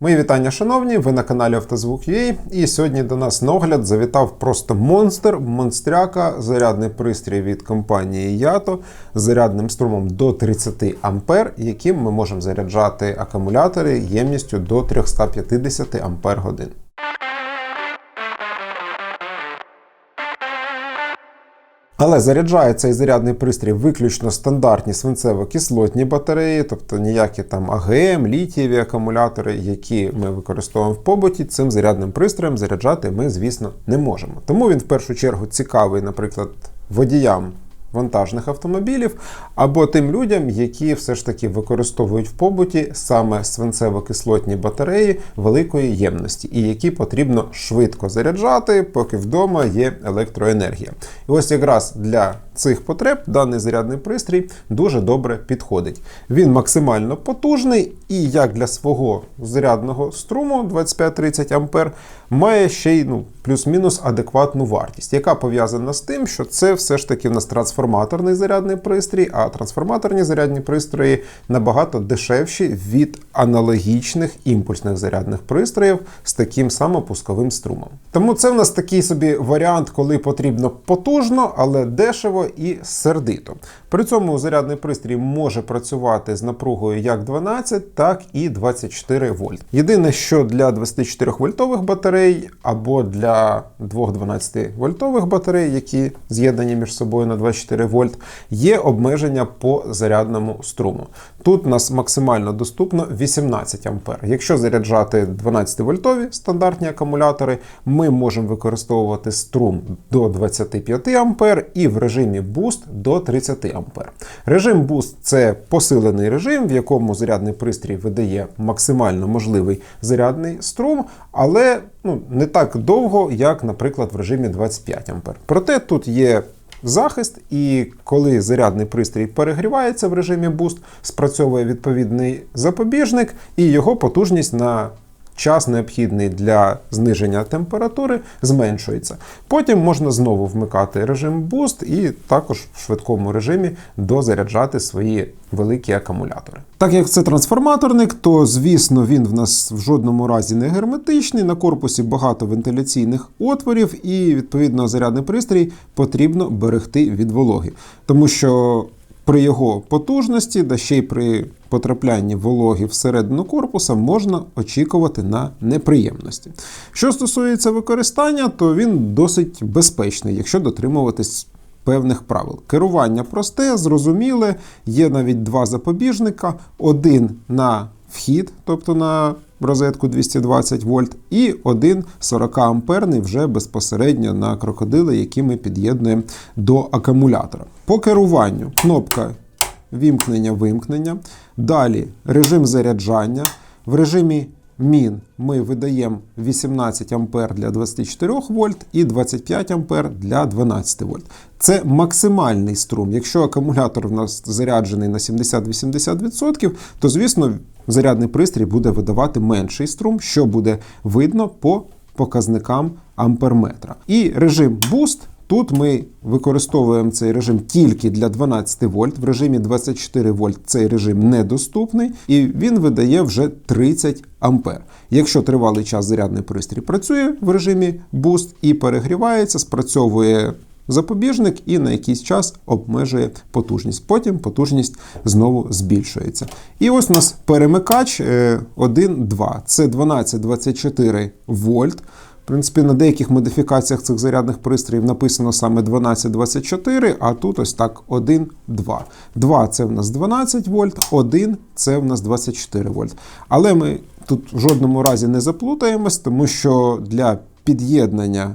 Мої вітання, шановні! Ви на каналі Автозвук.ua і сьогодні до нас на огляд завітав просто монстр, монстряка, зарядний пристрій від компанії Ято з зарядним струмом до 30 А, яким ми можемо заряджати акумулятори ємністю до 350 Ампер годин. Але заряджає цей зарядний пристрій виключно стандартні свинцево-кислотні батареї, тобто ніякі там АГМ, літієві акумулятори, які ми використовуємо в побуті, цим зарядним пристроєм заряджати ми, звісно, не можемо. Тому він в першу чергу цікавий, наприклад, водіям. Вантажних автомобілів або тим людям, які все ж таки використовують в побуті саме свинцево-кислотні батареї великої ємності, і які потрібно швидко заряджати, поки вдома є електроенергія. І ось якраз для цих потреб даний зарядний пристрій дуже добре підходить. Він максимально потужний і як для свого зарядного струму 25-30 А має ще й ну, плюс-мінус адекватну вартість, яка пов'язана з тим, що це все ж таки в нас трансформаторний зарядний пристрій, а трансформаторні зарядні пристрої набагато дешевші від аналогічних імпульсних зарядних пристроїв з таким самопусковим струмом. Тому це в нас такий собі варіант, коли потрібно потужно, але дешево і сердито. При цьому зарядний пристрій може працювати з напругою як 12, так і 24 вольт. Єдине, що для 24 вольтових батарей або для двох 12 вольтових батарей, які з'єднані між собою на 24 вольт, є обмеження по зарядному струму. Тут у нас максимально доступно 18 ампер. Якщо заряджати 12 вольтові стандартні акумулятори, ми можемо використовувати струм до 25 ампер і в режимі Boost до 30 ампер. Режим Boost – це посилений режим, в якому зарядний пристрій видає максимально можливий зарядний струм, але ну, не так довго, як, наприклад, в режимі 25 ампер. Проте тут є захист, і коли зарядний пристрій перегрівається в режимі Boost, спрацьовує відповідний запобіжник, і його потужність на час необхідний для зниження температури зменшується. Потім можна знову вмикати режим Boost і також в швидкому режимі дозаряджати свої великі акумулятори. Так як це трансформаторник, то звісно він в нас в жодному разі не герметичний. На корпусі багато вентиляційних отворів, і відповідно зарядний пристрій потрібно берегти від вологи, тому що при його потужності, да ще й при потраплянні вологи всередину корпуса, можна очікувати на неприємності. Що стосується використання, то він досить безпечний, якщо дотримуватись. Певних правил. Керування просте, зрозуміле, є навіть два запобіжника: один на вхід, тобто на розетку 220 вольт, і один 40 амперний вже безпосередньо на крокодили, які ми під'єднуємо до акумулятора. По керуванню кнопка вімкнення-вимкнення. Далі режим заряджання. В режимі Мін ми видаємо 18 А для 24 вольт і 25 А для 12 вольт. Це максимальний струм. Якщо акумулятор в нас заряджений на 70-80%, то звісно зарядний пристрій буде видавати менший струм, що буде видно по показникам амперметра. І режим Boost. Тут ми використовуємо цей режим тільки для 12 вольт. В режимі 24 вольт цей режим недоступний, і він видає вже 30 ампер. Якщо тривалий час зарядний пристрій працює в режимі Boost і перегрівається, спрацьовує запобіжник і на якийсь час обмежує потужність. Потім потужність знову збільшується. І ось у нас перемикач 1-2. Це 12-24 вольт. Принципі, на деяких модифікаціях цих зарядних пристроїв написано саме 12-24, а тут ось так 1-2. 2 це в нас 12 вольт, 1 це в нас 24 вольт. Але ми тут в жодному разі не заплутаємось, тому що для під'єднання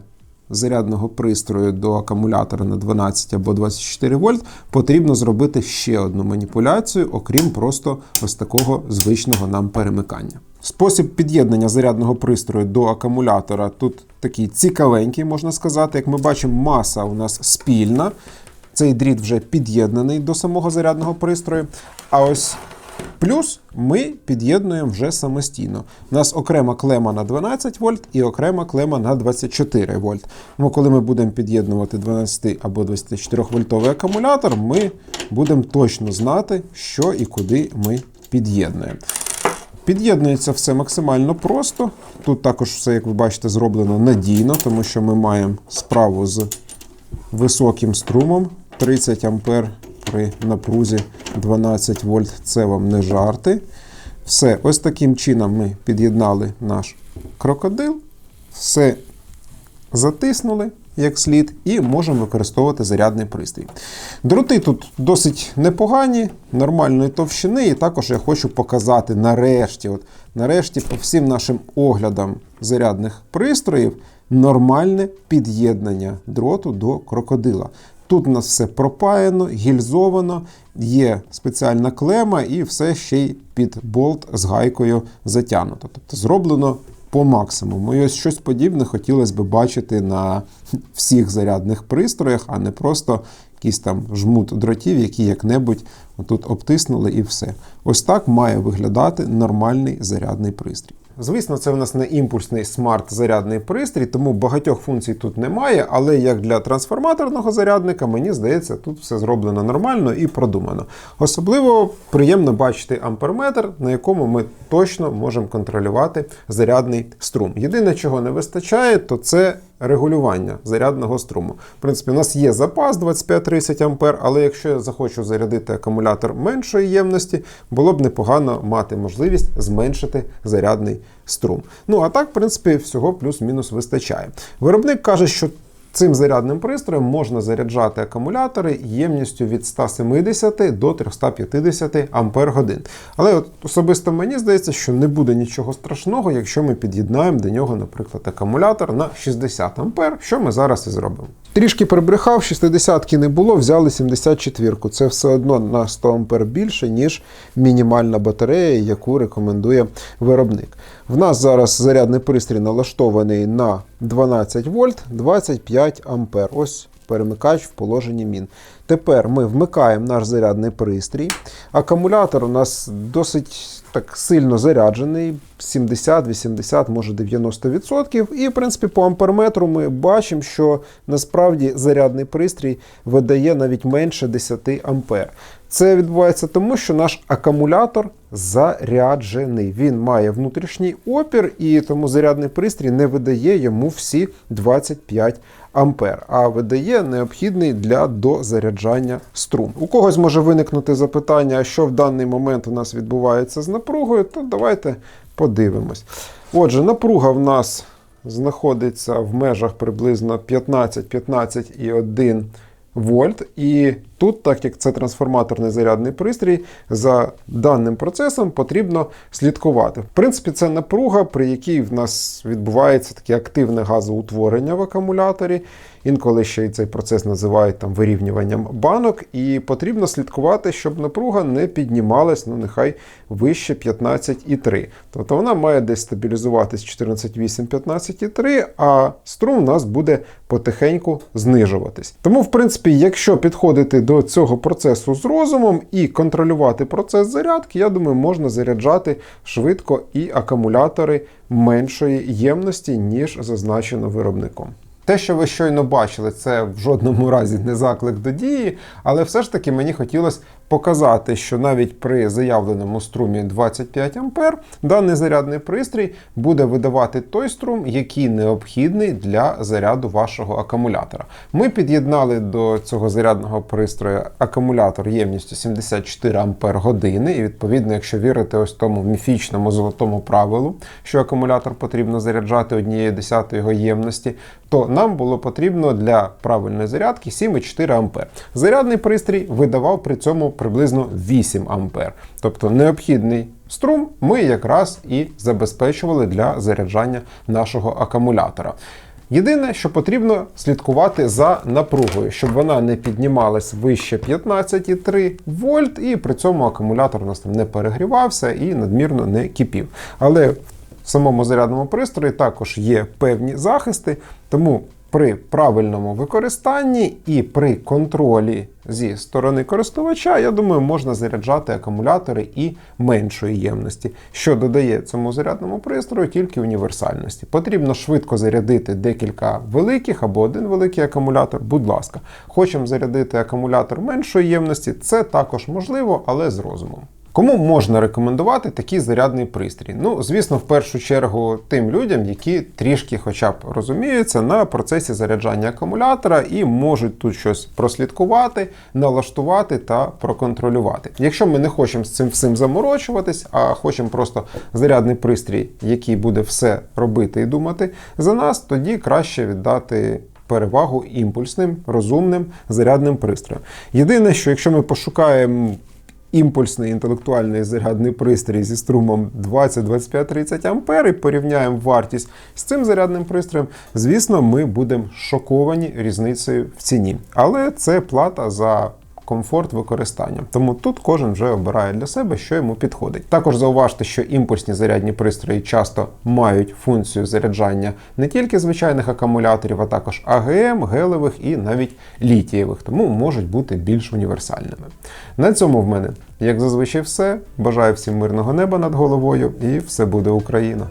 зарядного пристрою до акумулятора на 12 або 24 вольт потрібно зробити ще одну маніпуляцію, окрім просто ось такого звичного нам перемикання. Спосіб під'єднання зарядного пристрою до акумулятора тут такий цікавенький, можна сказати. Як ми бачимо, маса у нас спільна. Цей дріт вже під'єднаний до самого зарядного пристрою. А ось плюс ми під'єднуємо вже самостійно. У нас окрема клема на 12 вольт і окрема клема на 24 вольт. Ну, коли ми будемо під'єднувати 12 або 24 вольтовий акумулятор, ми будемо точно знати, що і куди ми під'єднуємо. Під'єднується все максимально просто. Тут також все, як ви бачите, зроблено надійно, тому що ми маємо справу з високим струмом 30 А при напрузі 12 вольт. Це вам не жарти. Все, ось таким чином ми під'єднали наш крокодил. Все затиснули як слід, і можемо використовувати зарядний пристрій. Дроти тут досить непогані, нормальної товщини, і також я хочу показати нарешті, от, нарешті, по всім нашим оглядам зарядних пристроїв, нормальне під'єднання дроту до крокодила. Тут у нас все пропаяно, гільзовано, є спеціальна клема і все ще й під болт з гайкою затягнуто. Тобто зроблено по максимуму. І ось щось подібне хотілося б бачити на всіх зарядних пристроях, а не просто якийсь там жмут дротів, які як-небудь тут обтиснули і все. Ось так має виглядати нормальний зарядний пристрій. Звісно, це в нас не імпульсний смарт-зарядний пристрій, тому багатьох функцій тут немає, але як для трансформаторного зарядника, мені здається, тут все зроблено нормально і продумано. Особливо приємно бачити амперметр, на якому ми точно можемо контролювати зарядний струм. Єдине, чого не вистачає, то це регулювання зарядного струму. В принципі, у нас є запас 25-30 А, але якщо я захочу зарядити акумулятор меншої ємності, було б непогано мати можливість зменшити зарядний струм. Ну а так, в принципі, всього плюс-мінус вистачає. Виробник каже, що Цим зарядним пристроєм можна заряджати акумулятори ємністю від 170 до 350 ампер годин. Але от особисто мені здається, що не буде нічого страшного, якщо ми під'єднаємо до нього, наприклад, акумулятор на 60 ампер, що ми зараз і зробимо. Трішки прибрехав, 60-ки не було, взяли 74-ку. Це все одно на 100 ампер більше, ніж мінімальна батарея, яку рекомендує виробник. В нас зараз зарядний пристрій налаштований на 12 вольт 25 ампер. Ось перемикач в положенні мін. Тепер ми вмикаємо наш зарядний пристрій. Акумулятор у нас досить так сильно заряджений, 70, 80, може 90%. І, в принципі, по амперметру ми бачимо, що насправді зарядний пристрій видає навіть менше 10 ампер. Це відбувається тому, що наш акумулятор заряджений. Він має внутрішній опір, і тому зарядний пристрій не видає йому всі 25 ампер, а видає необхідний для дозаряджання струм. У когось може виникнути запитання, що в даний момент у нас відбувається з напругою, то давайте подивимось. Отже, напруга в нас знаходиться в межах приблизно 15-15,1 вольт. І тут, так як це трансформаторний зарядний пристрій, за даним процесом потрібно слідкувати. В принципі, це напруга, при якій в нас відбувається таке активне газоутворення в акумуляторі. Інколи ще й цей процес називають там вирівнюванням банок, і потрібно слідкувати, щоб напруга не піднімалась, ну нехай вище 15,3. Тобто вона має десь стабілізуватись 14,8-15,3, а струм у нас буде потихеньку знижуватись. Тому, в принципі, якщо підходити до цього процесу з розумом і контролювати процес зарядки, я думаю, можна заряджати швидко і акумулятори меншої ємності, ніж зазначено виробником. Те, що ви щойно бачили, це в жодному разі не заклик до дії, але все ж таки мені хотілося показати, що навіть при заявленому струмі 25 А даний зарядний пристрій буде видавати той струм, який необхідний для заряду вашого акумулятора. Ми під'єднали до цього зарядного пристрою акумулятор ємністю 74 Ампер години, і відповідно, якщо вірити ось тому міфічному золотому правилу, що акумулятор потрібно заряджати однією десятою його ємності, то нам було потрібно для правильної зарядки 7,4 А. Зарядний пристрій видавав при цьому приблизно 8 А. Тобто необхідний струм ми якраз і забезпечували для заряджання нашого акумулятора. Єдине, що потрібно слідкувати за напругою, щоб вона не піднімалась вище 15,3 вольт, і при цьому акумулятор у нас там не перегрівався і надмірно не кипів. Але в самому зарядному пристрої також є певні захисти, тому при правильному використанні і при контролі зі сторони користувача, я думаю, можна заряджати акумулятори і меншої ємності, що додає цьому зарядному пристрою тільки універсальності. Потрібно швидко зарядити декілька великих або один великий акумулятор. Будь ласка, хочемо зарядити акумулятор меншої ємності, це також можливо, але з розумом. Кому можна рекомендувати такий зарядний пристрій? Ну, звісно, в першу чергу тим людям, які трішки хоча б розуміються на процесі заряджання акумулятора і можуть тут щось прослідкувати, налаштувати та проконтролювати. Якщо ми не хочемо з цим всім заморочуватись, а хочемо просто зарядний пристрій, який буде все робити і думати за нас, тоді краще віддати перевагу імпульсним, розумним зарядним пристроям. Єдине, що якщо ми пошукаємо імпульсний інтелектуальний зарядний пристрій зі струмом 20, 25, 30 ампер і порівняємо вартість з цим зарядним пристроєм, звісно, ми будемо шоковані різницею в ціні. Але це плата за комфорт використання. Тому тут кожен вже обирає для себе, що йому підходить. Також зауважте, що імпульсні зарядні пристрої часто мають функцію заряджання не тільки звичайних акумуляторів, а також АГМ, гелевих і навіть літієвих, тому можуть бути більш універсальними. На цьому в мене, як зазвичай, все. Бажаю всім мирного неба над головою і все буде Україна!